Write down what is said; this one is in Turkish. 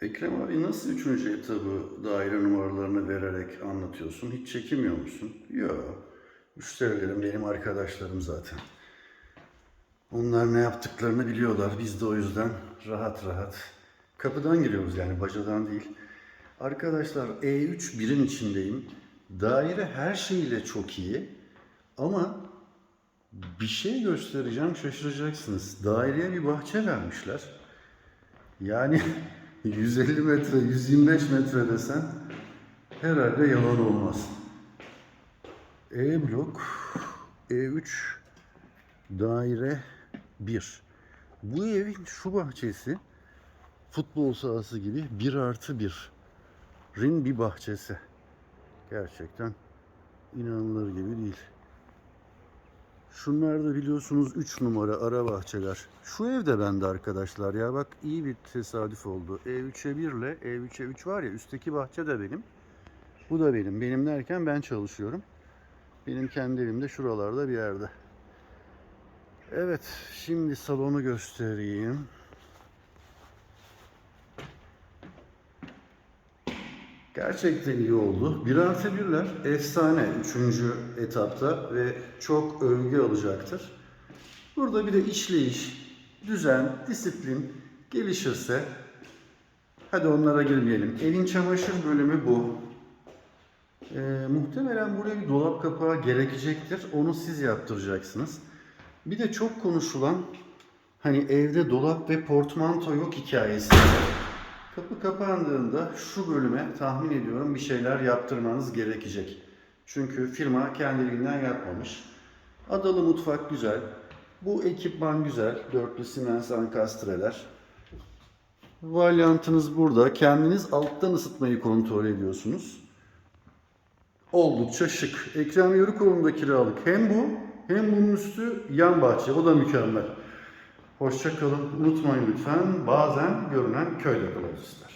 Ekrem abi nasıl üçüncü etabı daire numaralarını vererek anlatıyorsun? Hiç çekinmiyor musun? Yok. Müşterilerim benim arkadaşlarım zaten. Onlar ne yaptıklarını biliyorlar. Biz de o yüzden rahat rahat kapıdan giriyoruz yani bacadan değil. Arkadaşlar E3 birin içindeyim. Daire her şeyiyle çok iyi. Ama bir şey göstereceğim şaşıracaksınız. Daireye bir bahçe vermişler. Yani 150 metre, 125 metre desen herhalde yalan olmaz. E blok, E3, daire 1. Bu evin şu bahçesi futbol sahası gibi 1 artı 1. Rin bir bahçesi. Gerçekten inanılır gibi değil. Şunlar da biliyorsunuz 3 numara ara bahçeler. Şu ev de bende arkadaşlar ya bak iyi bir tesadüf oldu. E3'e 1 ile E3'e 3 var ya üstteki bahçe de benim. Bu da benim. Benim derken ben çalışıyorum. Benim kendi evim de şuralarda bir yerde. Evet şimdi salonu göstereyim. Gerçekten iyi oldu. Bir artı birler efsane 3. etapta ve çok övgü alacaktır. Burada bir de işleyiş, düzen, disiplin gelişirse hadi onlara girmeyelim. Evin çamaşır bölümü bu. Ee, muhtemelen buraya bir dolap kapağı gerekecektir. Onu siz yaptıracaksınız. Bir de çok konuşulan hani evde dolap ve portmanto yok hikayesi. Kapı kapandığında şu bölüme tahmin ediyorum bir şeyler yaptırmanız gerekecek. Çünkü firma kendiliğinden yapmamış. Adalı mutfak güzel. Bu ekipman güzel. Dörtlü Siemens ankastreler. Valyantınız burada. Kendiniz alttan ısıtmayı kontrol ediyorsunuz. Oldukça şık. Ekrem Yörükoğlu'nda kiralık. Hem bu hem bunun üstü yan bahçe. O da mükemmel. Hoşça kalın. Unutmayın lütfen. Bazen görünen köyde kılavuz ister.